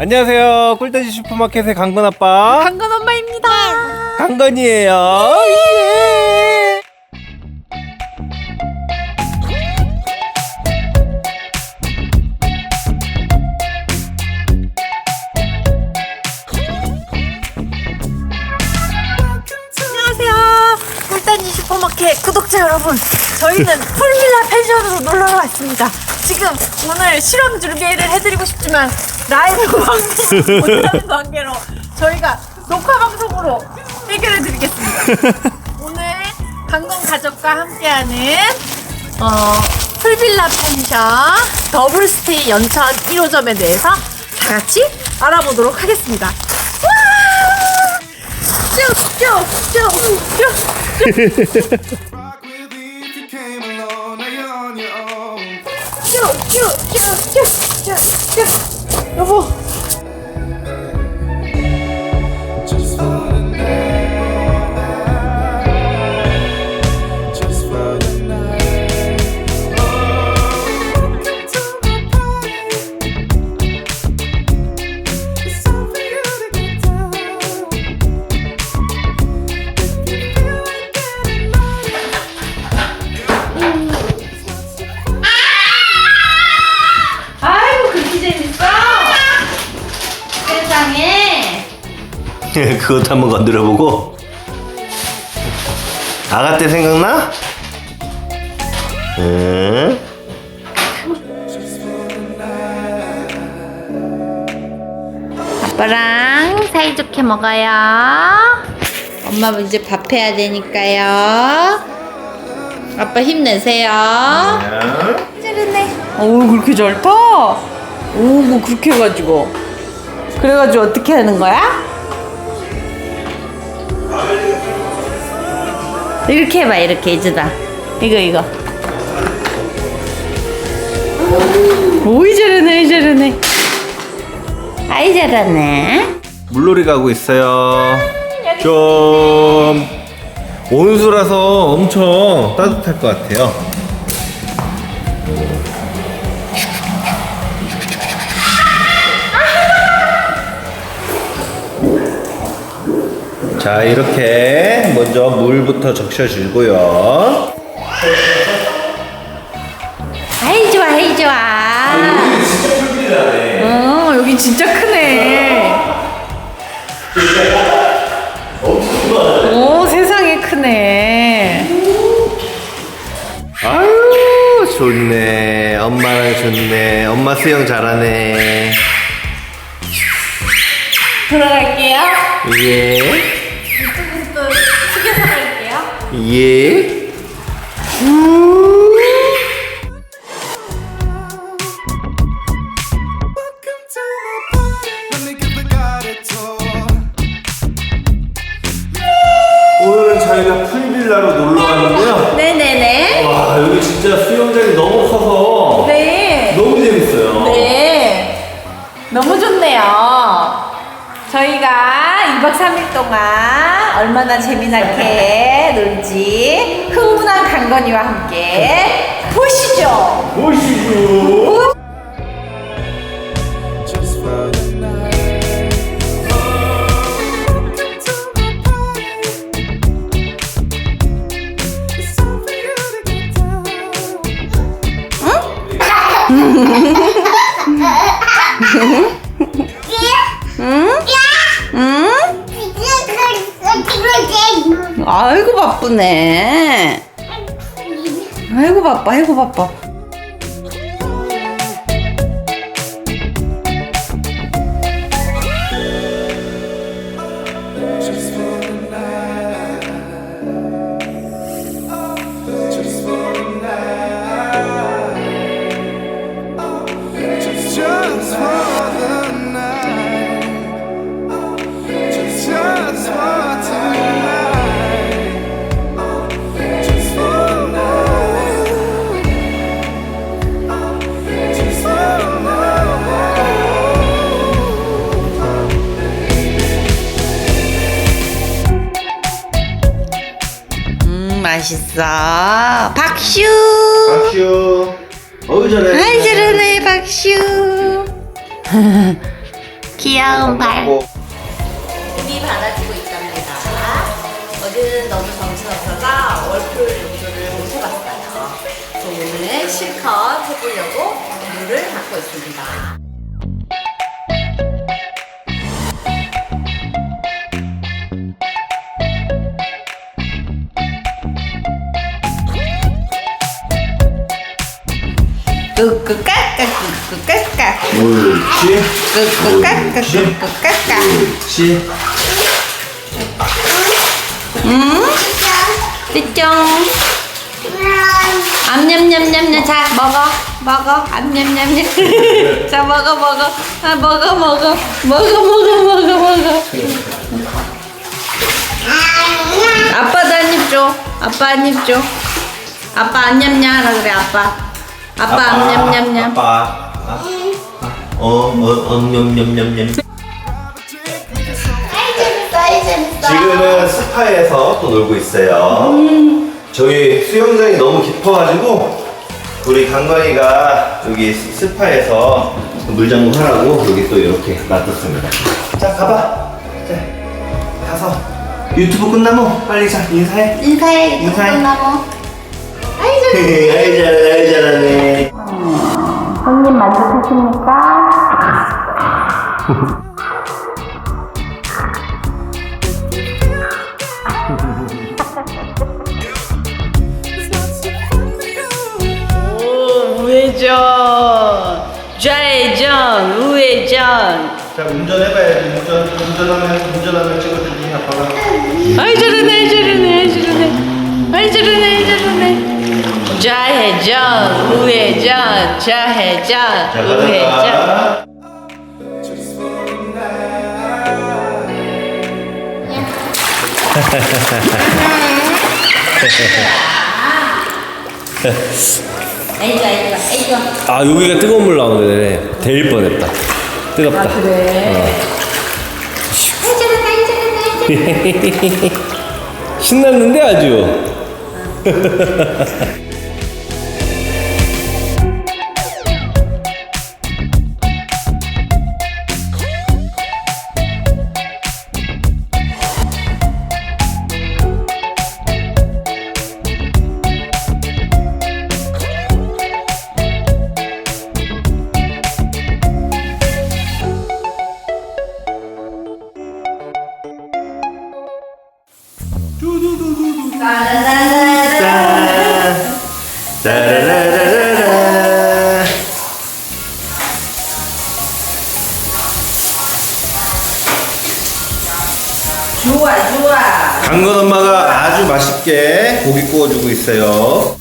안녕하세요. 꿀돼지 슈퍼마켓의 강건 아빠 강건 엄마입니다. 강건이에요. 예. 안녕하세요. 꿀단지 슈퍼마켓 구독자 여러분. 저희는 풀빌라 펜션으로 놀러 왔습니다. 지금 오늘 실험 준비를 해드리고 싶지만 라이브 방송 못하는 관계로 저희가 녹화 방송으로 해결해 드리겠습니다. 오늘 강건 가족과 함께하는 어, 풀빌라 펜션 더블 스테이 연천 1호점에 대해서 다 같이 알아보도록 하겠습니다. 와! 쭉 쭉 쭉 쭉 rock with me if you came along. Now you're on your own. 쭉 쭉 쭉 쭉 쭉 쭉 여보 그것도 한번 건드려보고. 아가 때 생각나? 응. 아빠랑 사이좋게 먹어요 엄마 이제 밥 해야 되니까요 아빠 힘내세요 잘했네 어우 그렇게 잘 타? 오뭐 그렇게 해가지고 그래가지고 어떻게 하는 거야? 이렇게 해봐 이렇게 이즈다 이거 이거 오이 잘하네 오이 잘하네 아이 잘하네 물놀이 가고 있어요. 좀 온수라서 엄청 따뜻할 것 같아요. 자, 이렇게 먼저 물부터 적셔주고요. 아이 좋아 아이 좋아 어 여기 진짜 크네 오 세상에 크네 아유, 좋네. 엄마랑 좋네. 엄마 수영 잘하네. 들어갈게요 예. Tour. 오늘은 저희가 풀빌라로 놀러 왔는데요. 네네네 와, 여기 진짜 수영장이 너무 커서 네 너무 재밌어요. 네. 너무 좋네요. 저희가 2박 3일 동안 얼마나 재미나게 놀지 흥분한 강건이와 함께 보시죠. 보시죠. 아이고 바쁘네. 아이고 바빠, 아이고 바빠. 맛있어. 박슈. 박슈. 어우 잘해. 아이, 잘하네, 박슈. 귀여운 발. 뭐, 물이 받아주고 있답니다. 어제는 너무 정신 없어서 월풀 용도를 못 해봤어요. 오늘은 실컷 해보려고 물을 받고 있습니다. 끄끄까까 옳지. 끄끄까까 끄끄까까 옳지. 띠쫑 암냠냠냠냠. 자 먹어. 먹어. 암냠냠냠. 자 먹어 먹어. 아 먹어 먹어. 먹어 먹어 먹어 먹어. 아빠도 한입 줘. 아빠 한입 줘. 아빠 안냠냠 하라 그래 아빠. 아빠 암냠냠냠. 아빠. 아, 어, 어, 엄냠냠냠냠. 지금은 스파에서 또 놀고 있어요. 저희 수영장이 너무 깊어가지고 우리 강관이가 여기 스파에서 물장구 하라고 여기 또 이렇게 놔뒀습니다. 자 가봐. 자 가서 유튜브 끝나면 빨리 자 인사해. 인사해 인사해. 끝나고 아이 저 아이 잘하네, 아이 잘하네. 손님 만족하십니까? 오, 우회전, 좌회전, 우회전. 자 운전해봐야지. 운전 운전하면 운전하면 찍어주지 아빠가. 아이 저러네, 아이 저러네, 아이 저러네, 아이 저러네, 아이 저러네. 좌회전, 우회전, 좌회전, 자 우회전. 아이고, 아이고, 아이고. 아 여기가 뜨거운 물 나오네 데일 뻔했다 뜨겁다 아 그래. 저러네, 아이 저러네. 신났는데 아주 좋아, 좋아. 강건 엄마가 아주 맛있게 고기 구워주고 있어요.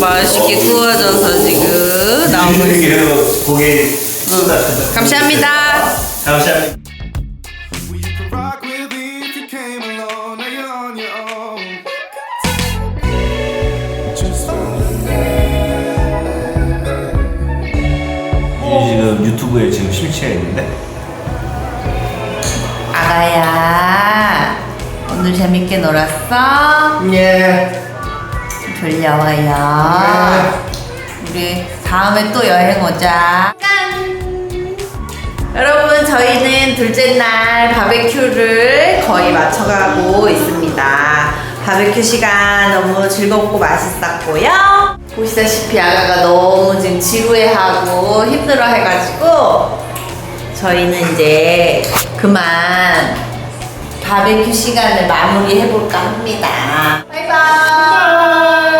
맛있게 구워져서 지금 나오고 있어요. 고기 쏟았습니다. 감사합니다. 감사합니다. A 지금 유튜브에 지금 실체해 있는데. 아가야, 오늘 재밌게 놀았어? 예. 졸려워요. 우리 다음에 또 여행 오자. 짠! 여러분, 저희는 둘째 날 바베큐를 거의 맞춰가고 있습니다. 바베큐 시간 너무 즐겁고 맛있었고요. 보시다시피 아가가 너무 지금 지루해하고 힘들어 해가지고 저희는 이제 그만 바베큐 시간을 마무리해볼까 합니다. บาย